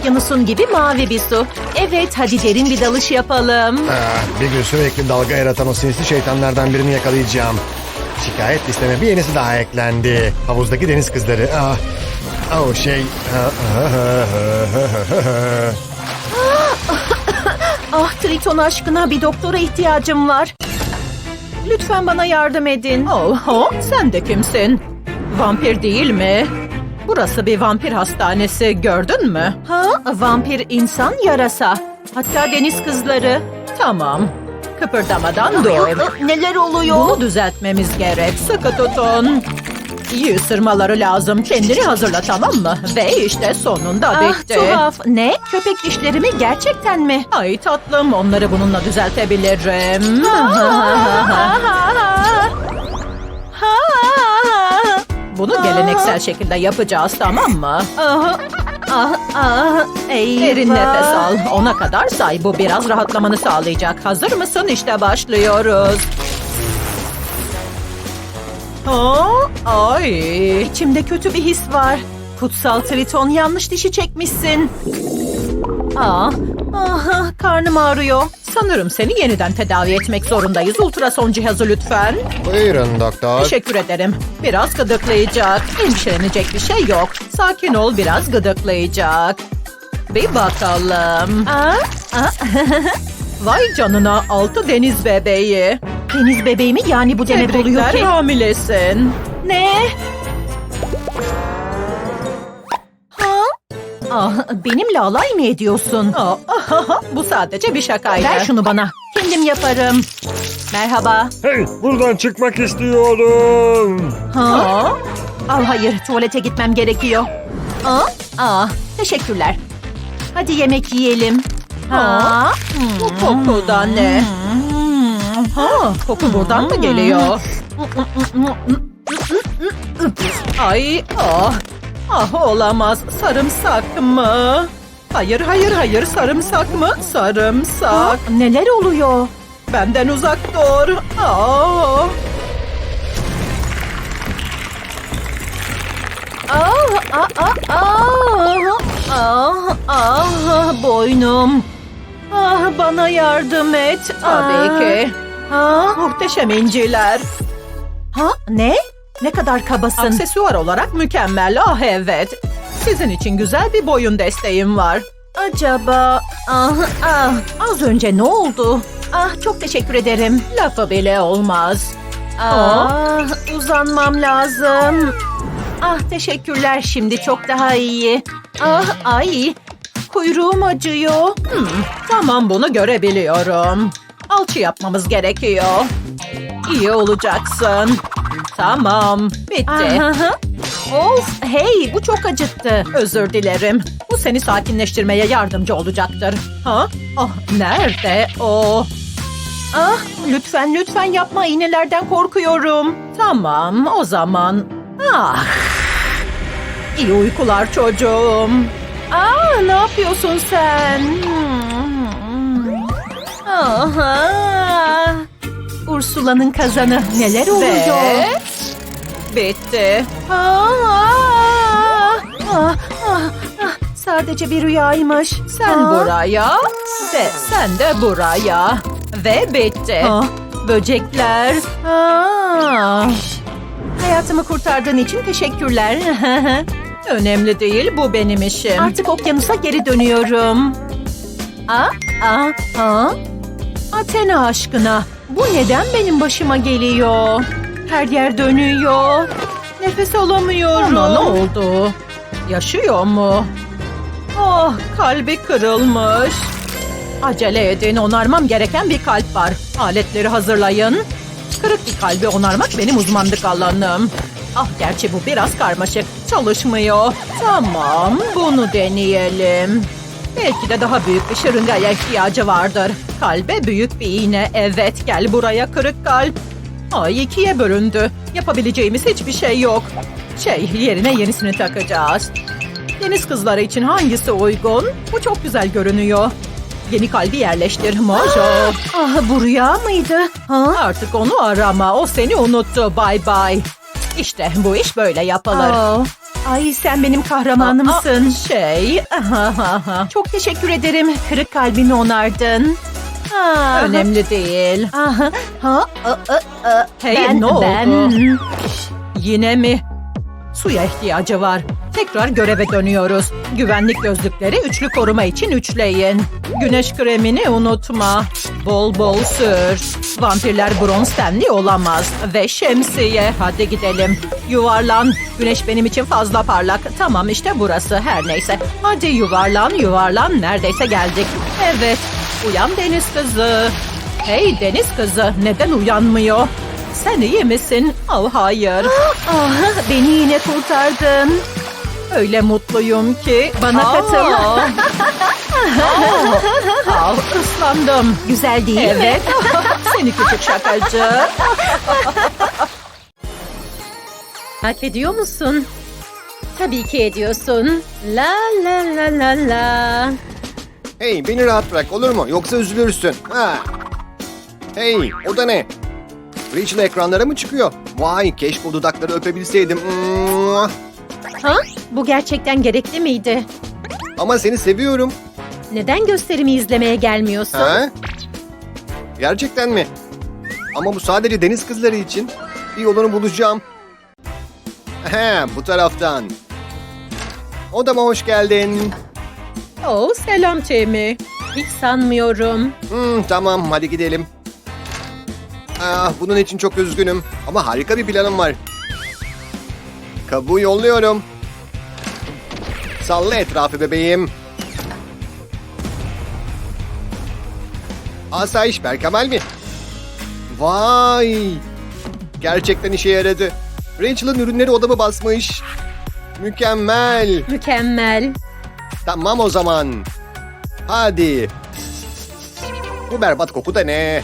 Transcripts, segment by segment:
okyanusun gibi mavi bir su. Evet hadi derin bir dalış yapalım. Ah, bir gün sürekli dalga yaratan o sinsi şeytanlardan birini yakalayacağım. Şikayet listeme bir yenisi daha eklendi. Havuzdaki deniz kızları. Ah, oh şey. Ah Triton aşkına bir doktora ihtiyacım var. Lütfen bana yardım edin. Oh, oh, sen de kimsin? Vampir değil mi? Burası bir vampir hastanesi gördün mü? Ha? Vampir insan yarasa. Hatta deniz kızları. Tamam. Kıpırdamadan dur. Neler oluyor? Bunu düzeltmemiz gerek. Sıkı tutun. İyi ısırmaları lazım. Kendini hazırla tamam mı? Ve işte sonunda bitti. tuhaf. Ne? Köpek dişlerimi gerçekten mi? Ay tatlım onları bununla düzeltebilirim. Bunu geleneksel şekilde yapacağız tamam mı? Derin nefes al. Ona kadar say. Bu biraz rahatlamanı sağlayacak. Hazır mısın? İşte başlıyoruz. Aa, ay. İçimde kötü bir his var. Kutsal Triton yanlış dişi çekmişsin. Aa, aha, karnım ağrıyor. Sanırım seni yeniden tedavi etmek zorundayız. Ultrason cihazı lütfen. Buyurun doktor. Teşekkür ederim. Biraz gıdıklayacak. Endişelenecek bir şey yok. Sakin ol biraz gıdıklayacak. Bir bakalım. Vay canına altı deniz bebeği. Deniz bebeği mi yani bu demek oluyor ki? hamilesin. Ne? Ah, benimle alay mı ediyorsun? Bu sadece bir şakaydı. Ver şunu bana. Kendim yaparım. Merhaba. Hey buradan çıkmak istiyorum. Ha? Al hayır, tuvalete gitmem gerekiyor. Aa, aa, teşekkürler. Hadi yemek yiyelim. Ha? Bu koku da ne? Ha, koku buradan mı geliyor? Ay, ah, ah olamaz. Sarımsak mı? Hayır, hayır, hayır. Sarımsak mı? Sarımsak. neler oluyor? Benden uzak dur. Aa. Ah, ah, ah, ah, ah, ah, boynum. Ah, bana yardım et. Tabii ki. Ah, muhteşem inciler. Ha, ne? Ne kadar kabasın. Aksesuar olarak mükemmel. Ah evet. Sizin için güzel bir boyun desteğim var. Acaba... Ah, ah, az önce ne oldu? Ah, çok teşekkür ederim. Lafı bile olmaz. Ah, uzanmam lazım. Ah teşekkürler şimdi çok daha iyi. Ah ay kuyruğum acıyor. Hmm, tamam bunu görebiliyorum. Alçı yapmamız gerekiyor. İyi olacaksın. Tamam bitti. Of hey bu çok acıttı. Özür dilerim. Bu seni sakinleştirmeye yardımcı olacaktır. Ha? Ah nerede o? Ah lütfen lütfen yapma iğnelerden korkuyorum. Tamam o zaman. Ah. İyi uykular çocuğum. Aa, ne yapıyorsun sen? Aha. Ursula'nın kazanı. Neler oluyor? Bitti. Aa, ah, ah, ah. Sadece bir rüyaymış. Sen Aa. buraya ve sen de buraya. Ve bitti. Böcekler. Aa. Hayatımı kurtardığın için teşekkürler. Önemli değil, bu benim işim. Artık okyanusa geri dönüyorum. Aa, aa, aa. Athena aşkına, bu neden benim başıma geliyor? Her yer dönüyor. Nefes alamıyorum. Ona ne oldu? Yaşıyor mu? Oh, kalbi kırılmış. Acele edin, onarmam gereken bir kalp var. Aletleri hazırlayın. Kırık bir kalbi onarmak benim uzmanlık alanım. Ah gerçi bu biraz karmaşık. Çalışmıyor. Tamam bunu deneyelim. Belki de daha büyük bir şırıngaya ihtiyacı vardır. Kalbe büyük bir iğne. Evet gel buraya kırık kalp. Ay ikiye bölündü. Yapabileceğimiz hiçbir şey yok. Şey yerine yenisini takacağız. Deniz kızları için hangisi uygun? Bu çok güzel görünüyor. Yeni kalbi yerleştir Mojo. Ah bu rüya mıydı? Ha? Artık onu arama. O seni unuttu. Bye bye. İşte bu iş böyle yapılır. Ay sen benim kahramanımsın. şey. Çok teşekkür ederim. Kırık kalbimi onardın. Önemli değil. Aha. Ha, a, a, a. Hey Ben- ne oldu? ben- Yine mi? Suya ihtiyacı var. Tekrar göreve dönüyoruz. Güvenlik gözlükleri üçlü koruma için üçleyin. Güneş kremini unutma. Bol bol sür. Vampirler bronz tenli olamaz. Ve şemsiye. Hadi gidelim. Yuvarlan. Güneş benim için fazla parlak. Tamam işte burası her neyse. Hadi yuvarlan yuvarlan. Neredeyse geldik. Evet. Uyan deniz kızı. Hey deniz kızı neden uyanmıyor? Sen iyi misin? Oh hayır. ah, beni yine kurtardın. Öyle mutluyum ki. Bana katıl. ah, ıslandım. Güzel değil mi? Evet. Seni küçük şakacı. Hak ediyor musun? Tabii ki ediyorsun. La la la la la. Hey beni rahat bırak olur mu? Yoksa üzülürsün. Ha. Hey o da ne? Rachel ekranlara mı çıkıyor? Vay keşke o dudakları öpebilseydim. Ha? Bu gerçekten gerekli miydi? Ama seni seviyorum. Neden gösterimi izlemeye gelmiyorsun? Ha? Gerçekten mi? Ama bu sadece deniz kızları için. Bir yolunu bulacağım. He, bu taraftan. Odama hoş geldin. Oh selam Temi. Hiç sanmıyorum. Hmm, tamam hadi gidelim. Ah, bunun için çok üzgünüm ama harika bir planım var. Kabuğu yolluyorum. Salla etrafı bebeğim. Asayiş Berkemal mi? Vay! Gerçekten işe yaradı. Rachel'ın ürünleri odamı basmış. Mükemmel. Mükemmel. Tamam o zaman. Hadi. Bu berbat koku da ne?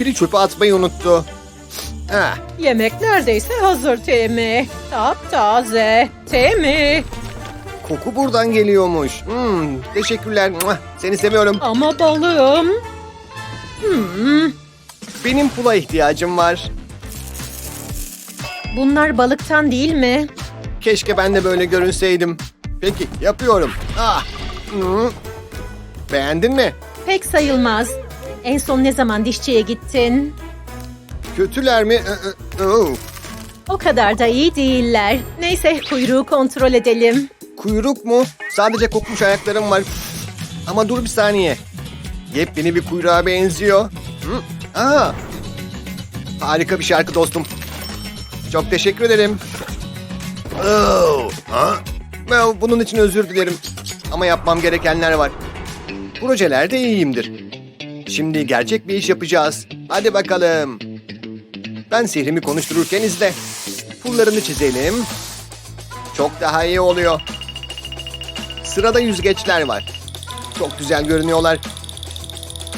Biri çöpe atmayı unuttu. Ah, Yemek neredeyse hazır Temi. Taptaze. Temi. koku buradan geliyormuş. Hmm, teşekkürler. Seni seviyorum. Ama balığım. Hmm, Benim pula ihtiyacım var. bunlar balıktan değil mi? Keşke ben de böyle görünseydim. Peki, yapıyorum. Ah. hmm. Beğendin mi? Pek sayılmaz. En son ne zaman dişçiye gittin? Kötüler mi? Oh. O kadar da iyi değiller. Neyse kuyruğu kontrol edelim. Kuyruk mu? Sadece kokmuş ayaklarım var. Ama dur bir saniye. Yepyeni bir kuyruğa benziyor. Hı? Aa! Harika bir şarkı dostum. Çok teşekkür ederim. Oh, ha? Bunun için özür dilerim. Ama yapmam gerekenler var. Projelerde iyiyimdir. Şimdi gerçek bir iş yapacağız. Hadi bakalım. Ben sihrimi konuştururken izle. Pullarını çizelim. Çok daha iyi oluyor. Sırada yüzgeçler var. Çok güzel görünüyorlar.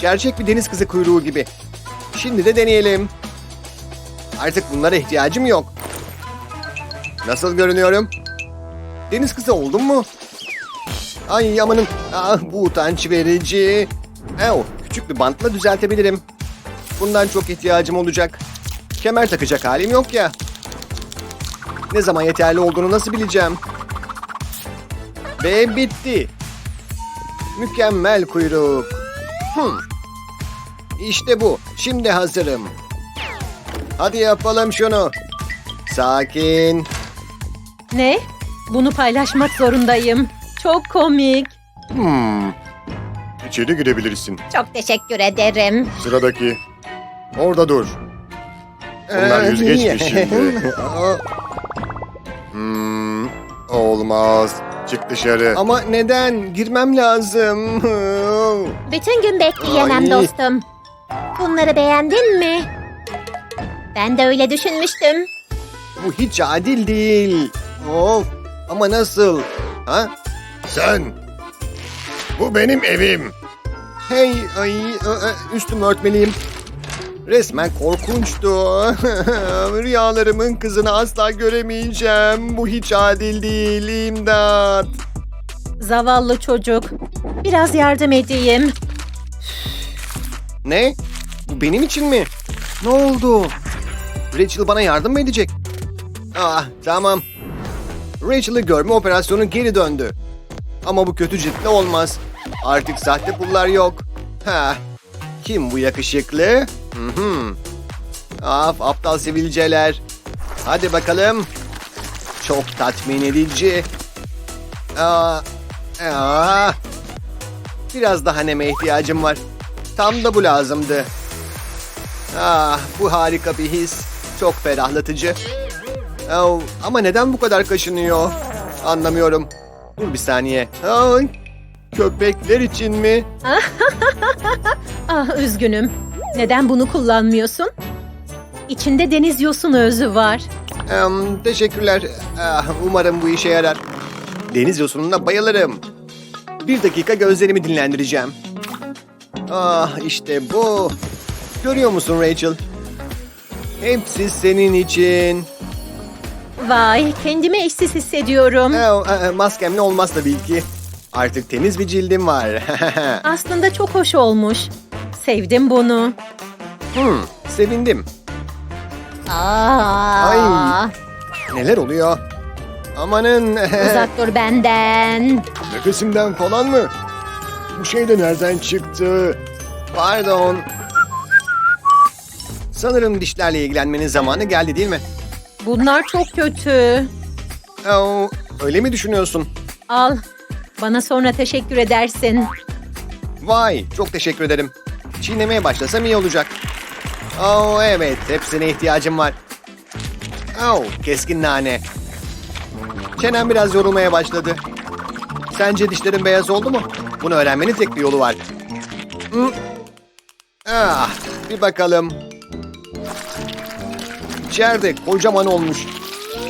Gerçek bir deniz kızı kuyruğu gibi. Şimdi de deneyelim. Artık bunlara ihtiyacım yok. Nasıl görünüyorum? Deniz kızı oldum mu? Ay amanın. Ah, bu utanç verici. Ev, küçük bir bantla düzeltebilirim. Bundan çok ihtiyacım olacak. Kemer takacak halim yok ya. Ne zaman yeterli olduğunu nasıl bileceğim? Ve bitti. Mükemmel kuyruk. Hmm. İşte bu. Şimdi hazırım. Hadi yapalım şunu. Sakin. Ne? Bunu paylaşmak zorundayım. Çok komik. Hmm. İçeri girebilirsin. Çok teşekkür ederim. Sıradaki. Orada dur. Bunlar Ee, yüzgeç niye? şimdi. hmm, olmaz. Çık dışarı. Ama neden? Girmem lazım. Bütün gün bekleyemem Ay. dostum. Bunları beğendin mi? Ben de öyle düşünmüştüm. Bu hiç adil değil. Of. Ama nasıl? Ha? Sen. Bu benim evim. Hey, ay, ı- ı, üstümü örtmeliyim. Resmen korkunçtu. Rüyalarımın kızını asla göremeyeceğim. Bu hiç adil değil. İmdat. Zavallı çocuk. Biraz yardım edeyim. Ne? Bu benim için mi? Ne oldu? Rachel bana yardım mı edecek? Ah tamam. Rachel'ı görme operasyonu geri döndü. Ama bu kötü ciddi olmaz. Artık sahte pullar yok. Ha, kim bu yakışıklı? Hı hı. Af aptal sivilceler. Hadi bakalım. Çok tatmin edici. Aa, aa. Biraz daha neme ihtiyacım var. Tam da bu lazımdı. Ah, bu harika bir his. Çok ferahlatıcı. Oh, ama neden bu kadar kaşınıyor? Anlamıyorum. Dur bir saniye. Ay, köpekler için mi? Ah üzgünüm. Neden bunu kullanmıyorsun? İçinde deniz yosunu özü var. Em, teşekkürler. Ah, umarım bu işe yarar. Deniz yosununa bayılırım. Bir dakika gözlerimi dinlendireceğim. Ah işte bu. Görüyor musun Rachel? Hepsi senin için. Vay kendimi eşsiz hissediyorum. Eh, eh, Maskemle olmaz tabii ki. Artık temiz bir cildim var. Aslında çok hoş olmuş. Sevdim bunu. hmm, sevindim. Aa, Neler oluyor? Amanın. uzak dur benden. Nefesimden falan mı? Bu şey de nereden çıktı? Pardon. Sanırım dişlerle ilgilenmenin zamanı geldi değil mi? Bunlar çok kötü. Oh, öyle mi düşünüyorsun? Al. Bana sonra teşekkür edersin. Vay, çok teşekkür ederim. Çiğnemeye başlasam iyi olacak. Oh evet, hepsine ihtiyacım var. Oh, keskin nane. Çenem biraz yorulmaya başladı. Sence dişlerin beyaz oldu mu? Bunu öğrenmenin tek bir yolu var. Hmm. Ah, bir bakalım. İçeride kocaman olmuş.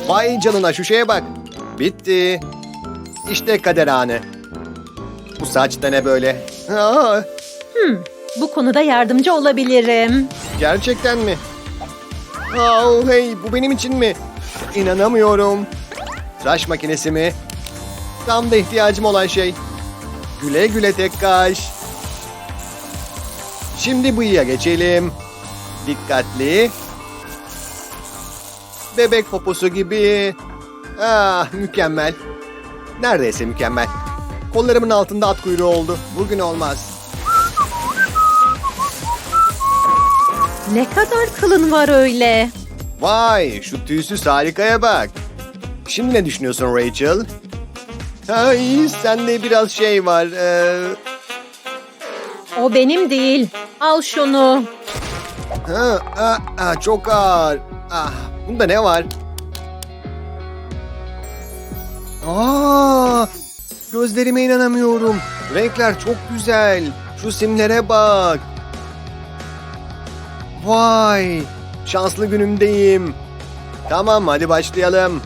Vay canına şu şeye bak. Bitti. İşte kader anı. Bu saç da ne böyle? Aa, Bu konuda yardımcı olabilirim. gerçekten mi? Oh, hey bu benim için mi? İnanamıyorum. Tıraş makinesi mi? Tam da ihtiyacım olan şey. Güle güle tek kaş. Şimdi bıyığa geçelim. Dikkatli. Bebek poposu gibi. Ah mükemmel. Neredeyse mükemmel. Kollarımın altında at kuyruğu oldu. Bugün olmaz. Ne kadar kılın var öyle. Vay şu tüysüz harikaya bak. Şimdi ne düşünüyorsun Rachel? Ay sende biraz şey var. Ee, O benim değil. Al şunu. ha, ah, ah, çok ağır. Ah, bunda ne var? Aa, gözlerime inanamıyorum. Renkler çok güzel. Şu simlere bak. Vay, şanslı günümdeyim. Tamam hadi başlayalım.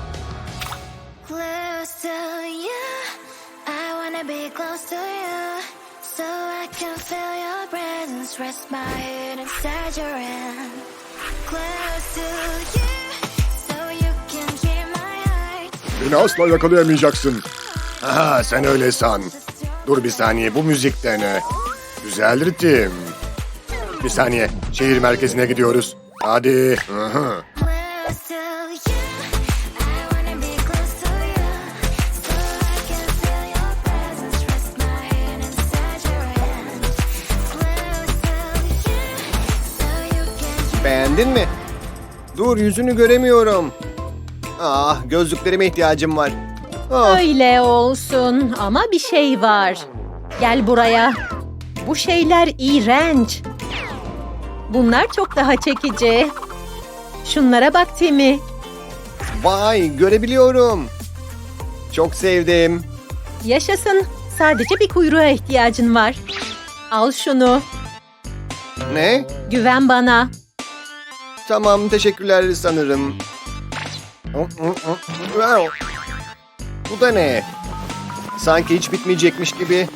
Beni asla yakalayamayacaksın. Aha sen öyle san. Dur bir saniye bu müzikte ne? Güzel ritim. Bir saniye şehir merkezine gidiyoruz. Hadi. Can. Beğendin mi? Dur yüzünü göremiyorum. Ah gözlüklerime ihtiyacım var. Ah, Öyle olsun ama bir şey var. Gel buraya. Bu şeyler iğrenç. Bunlar çok daha çekici. Şunlara bak Timi. vay görebiliyorum. Çok sevdim. Yaşasın. Sadece bir kuyruğa ihtiyacın var. Al şunu. Ne? Güven bana. Tamam teşekkürler sanırım. Bu da ne? Sanki hiç bitmeyecekmiş gibi.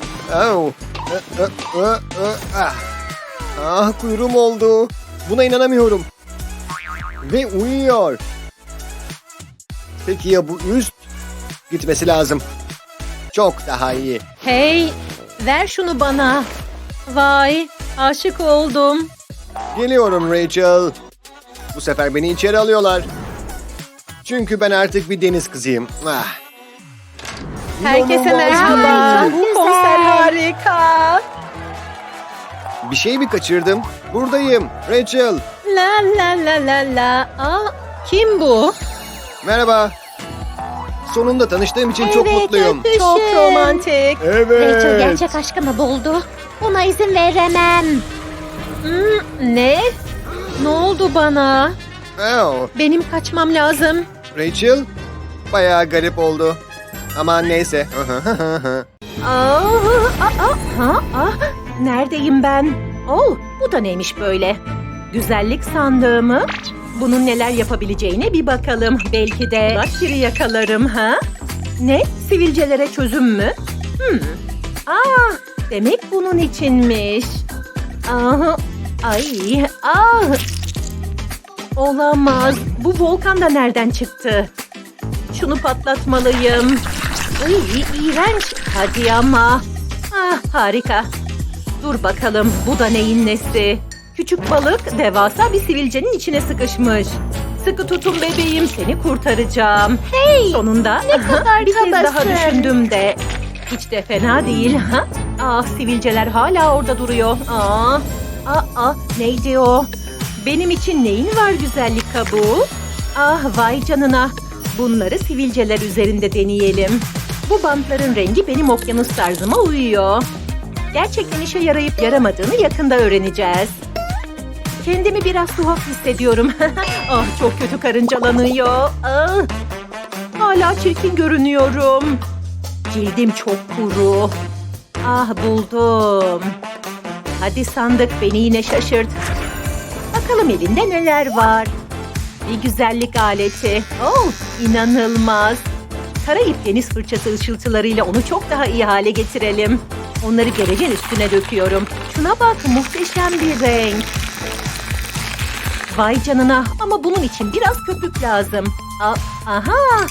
Ah kuyruğum oldu. Buna inanamıyorum. Ve uyuyor. Peki ya bu üst? Gitmesi lazım. Çok daha iyi. Hey, ver şunu bana. Vay, aşık oldum. Geliyorum Rachel. Bu sefer beni içeri alıyorlar. Çünkü ben artık bir deniz kızıyım. Ah. Herkese merhaba. Bu konser harika. Bir şey mi kaçırdım? Buradayım. Rachel. La la la la la. Aa, kim bu? Merhaba. Sonunda tanıştığım için çok mutluyum. Çok romantik. Evet. Rachel gerçek aşkımı buldu. Buna izin veremem. Hmm, ne? Ne oldu bana? Oh, Benim kaçmam lazım. Rachel. Bayağı garip oldu. Ama neyse. Aa, aa, ha, ah, neredeyim ben? Oh, bu da neymiş böyle? Güzellik sandığı mı? Bunun neler yapabileceğine bir bakalım. Belki de biri yakalarım ha? Ne? Sivilcelere çözüm mü? Hmm. Aa, demek bunun içinmiş. Aha, ay, ah. Olamaz. Bu volkan da nereden çıktı? Şunu patlatmalıyım. Ay, iğrenç. Hadi ama. Ah, harika. Dur bakalım, bu da neyin nesi? Küçük balık devasa bir sivilcenin içine sıkışmış. Sıkı tutun bebeğim, seni kurtaracağım. Hey! Sonunda ne kadar bir kez daha kabasın. düşündüm de. Hiç de fena değil. Ha? Ah, sivilceler hala orada duruyor. Aa, aa, aa, neydi o? Benim için neyin var güzellik kabuğu? Ah vay canına. Bunları sivilceler üzerinde deneyelim. Bu bantların rengi benim okyanus tarzıma uyuyor. Gerçekten işe yarayıp yaramadığını yakında öğreneceğiz. Kendimi biraz tuhaf hissediyorum. ah çok kötü karıncalanıyor. Ah. Hala çirkin görünüyorum. Cildim çok kuru. Ah buldum. Hadi sandık beni yine şaşırt. Bakalım elinde neler var. Bir güzellik aleti. Oh, inanılmaz. Karayip deniz fırçası ışıltılarıyla onu çok daha iyi hale getirelim. Onları gerecin üstüne döküyorum. Şuna bak, muhteşem bir renk. Vay canına ama bunun için biraz köpük lazım. A- aha!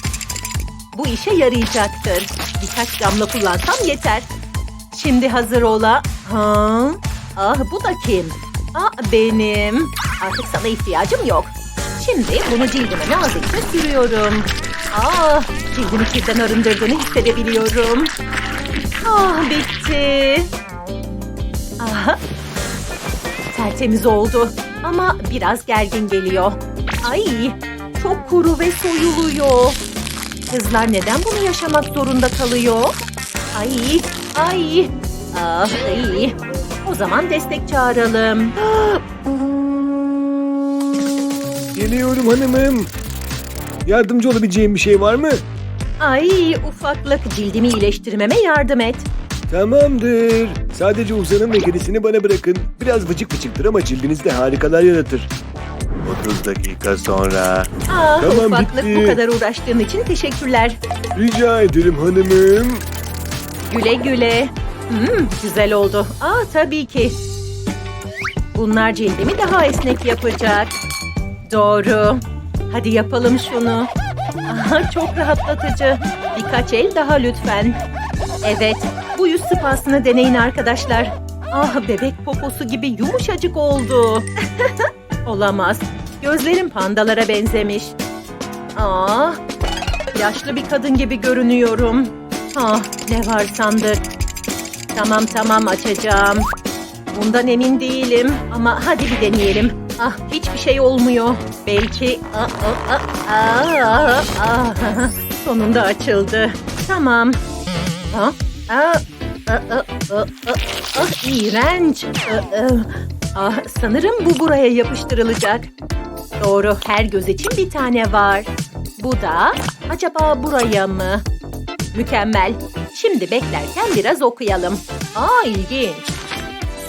Bu işe yarayacaktır. Birkaç damla kullansam yeter. Şimdi hazır ola. Ha? Ah bu da kim? Ah benim. Artık sana ihtiyacım yok. Şimdi bunu cildime nazikçe sürüyorum. Ah cildimi kirden arındırdığını hissedebiliyorum. Ah bitti. Ah tertemiz oldu. Ama biraz gergin geliyor. Ay çok kuru ve soyuluyor. Kızlar neden bunu yaşamak zorunda kalıyor? Ay, ay, ah, ay. O zaman destek çağıralım. Geliyorum hanımım. Yardımcı olabileceğim bir şey var mı? Ay, ufaklık cildimi iyileştirmeme yardım et. Tamamdır. Sadece uzanın ve gerisini bana bırakın. Biraz vıcık vıcıktır ama cildinizde harikalar yaratır. 30 dakika sonra. Ah, Tamam, ufaklık bitti. bu kadar uğraştığın için teşekkürler. Rica ederim hanımım. Güle güle. Hmm, güzel oldu. Aa tabii ki. Bunlar cildimi daha esnek yapacak. Doğru. Hadi yapalım şunu. Aha, çok rahatlatıcı. Birkaç el daha lütfen. Evet, bu yüz spasını deneyin arkadaşlar. Ah bebek poposu gibi yumuşacık oldu. Olamaz. Gözlerim pandalara benzemiş. Ah, yaşlı bir kadın gibi görünüyorum. Ah, ne var sandık. Tamam tamam açacağım. Bundan emin değilim ama hadi bir deneyelim. Ah hiçbir şey olmuyor. Belki... Aa, aa, aa, aa, aa. Sonunda açıldı. Tamam. Ah, aa, aa, aa, aa, ah, iğrenç. Aa, aa. Ah, sanırım bu buraya yapıştırılacak. Doğru, her göz için bir tane var. Bu da acaba buraya mı? Mükemmel. Şimdi beklerken biraz okuyalım. Aa ilginç.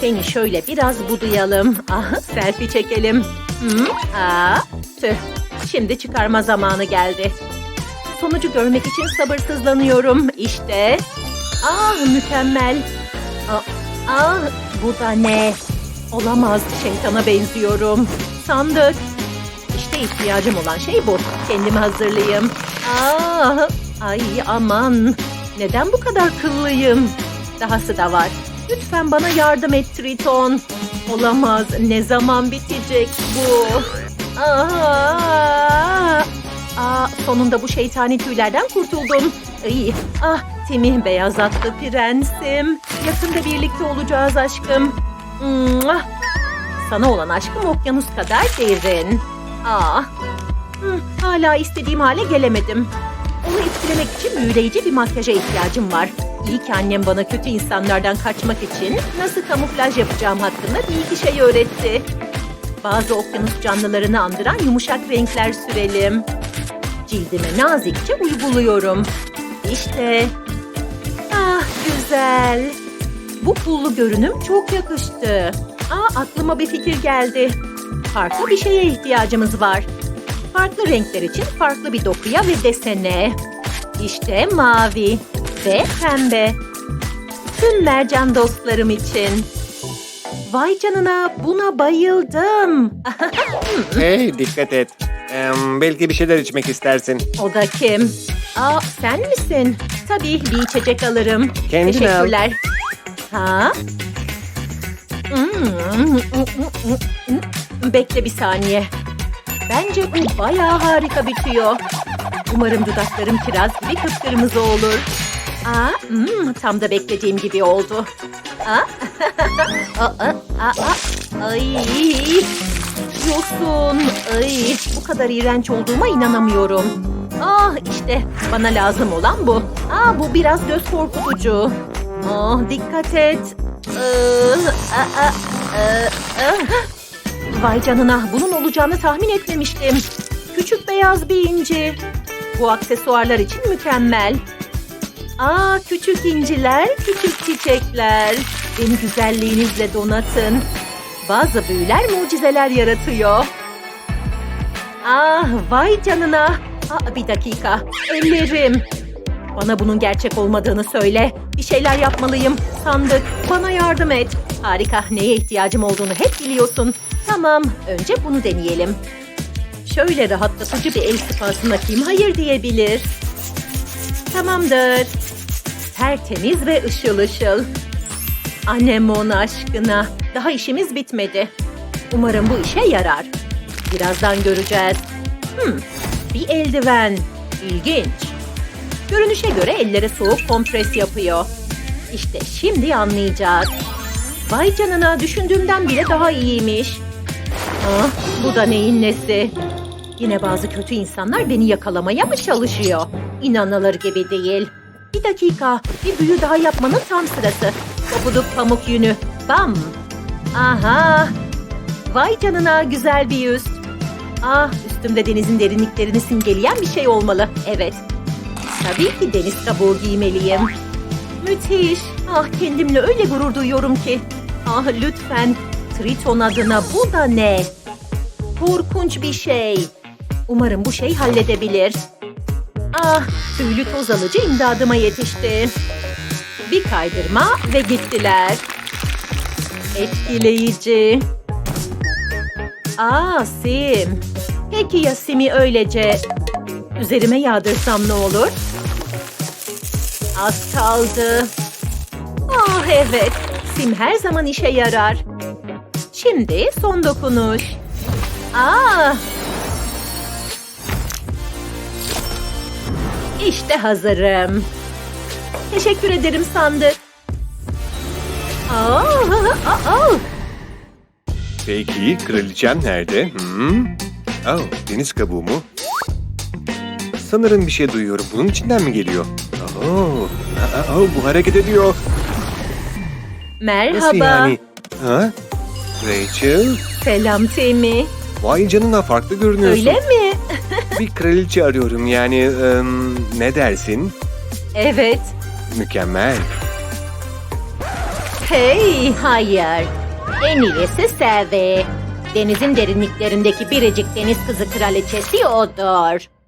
Seni şöyle biraz budayalım. Ah, selfie çekelim. Hı? Aa, tüh. Şimdi çıkarma zamanı geldi. Sonucu görmek için sabırsızlanıyorum. İşte. Ah mükemmel. Aa, ah, bu da ne? Olamaz. Şeytana benziyorum. Sandık. İşte ihtiyacım olan şey bu. Kendimi hazırlayayım. Ah, ay aman. Neden bu kadar kıllıyım? Dahası da var. Lütfen bana yardım et Triton. Olamaz. Ne zaman bitecek bu? Ah, Aa, sonunda bu şeytani tüylerden kurtuldum. İyi. Ah, Timi beyaz atlı prensim. Yakında birlikte olacağız aşkım. Sana olan aşkım okyanus kadar derin. Ah. Hala istediğim hale gelemedim. Onu etkilemek için büyüleyici bir makyaja ihtiyacım var. İyi ki annem bana kötü insanlardan kaçmak için nasıl kamuflaj yapacağım hakkında bir iki şey öğretti. Bazı okyanus canlılarını andıran yumuşak renkler sürelim. Cildime nazikçe uyguluyorum. İşte. Ah güzel. Bu pullu görünüm çok yakıştı. Aa aklıma bir fikir geldi. Farklı bir şeye ihtiyacımız var. Farklı renkler için farklı bir dokuya ve desene. İşte mavi ve pembe. Tüm mercan dostlarım için. Vay canına buna bayıldım. Hey dikkat et. Em, belki bir şeyler içmek istersin. O da kim? Aa sen misin? Tabii bir içecek alırım. Kendin al. Teşekkürler. Ha? Hmm. Bekle bir saniye. Bence bu bayağı harika bitiyor. Umarım dudaklarım kiraz gibi kıpkırmızı olur. Aa, hmm, tam da beklediğim gibi oldu. Aa, aa, aa, aa, ay, yosun, ay, bu kadar iğrenç olduğuma inanamıyorum. Ah işte bana lazım olan bu. Aa bu biraz göz korkutucu. Ah dikkat et. Aa, aa, aa, aa. Vay canına bunun olacağını tahmin etmemiştim. Küçük beyaz bir inci. Bu aksesuarlar için mükemmel. Aa küçük inciler, küçük çiçekler. Beni güzelliğinizle donatın. Bazı büyüler mucizeler yaratıyor. Ah vay canına. Aa, bir dakika. Ellerim. Bana bunun gerçek olmadığını söyle. Bir şeyler yapmalıyım. Sandık. Bana yardım et. Harika. Neye ihtiyacım olduğunu hep biliyorsun. Tamam. Önce bunu deneyelim. Şöyle rahatlatıcı bir el spasına kim hayır diyebilir? Tamamdır. Tertemiz ve ışıl ışıl. Anemon aşkına. Daha işimiz bitmedi. Umarım bu işe yarar. Birazdan göreceğiz. Hmm, bir eldiven. İlginç. Görünüşe göre ellere soğuk kompres yapıyor. İşte şimdi anlayacağız. Vay canına düşündüğümden bile daha iyiymiş. Ah, bu da neyin nesi? Yine bazı kötü insanlar beni yakalamaya mı çalışıyor? İnanılır gibi değil. Bir dakika, bir büyü daha yapmanın tam sırası. Topuduk pamuk yünü. Bam! Aha! Vay canına güzel bir üst. Ah, üstümde denizin derinliklerini simgeleyen bir şey olmalı. Evet. Tabii ki deniz kabuğu giymeliyim. Müthiş. Ah kendimle öyle gurur duyuyorum ki. Ah lütfen. Triton adına bu da ne? Korkunç bir şey. Umarım bu şey halledebilir. Ah, tüylü toz alıcı imdadıma yetişti. Bir kaydırma ve gittiler. Etkileyici. Aa, sim. Peki ya simi öylece üzerime yağdırsam ne olur? Az kaldı. Ah evet, sim her zaman işe yarar. Şimdi son dokunuş. Aa! İşte hazırım. Teşekkür ederim sandık. Aa, aa, aa. Peki kraliçem nerede? Hmm? Oh, deniz kabuğu mu? Sanırım bir şey duyuyorum. Bunun içinden mi geliyor? Oh, aa, bu hareket ediyor. Merhaba. Nasıl yani? Ha? Rachel? Selam Temi. Vay canına farklı görünüyorsun. Öyle mi? Bir kraliçe arıyorum yani ım, ne dersin? Evet. Mükemmel. Hey, hayır. En iyisi Sevi. Denizin derinliklerindeki biricik deniz kızı kraliçesi odur.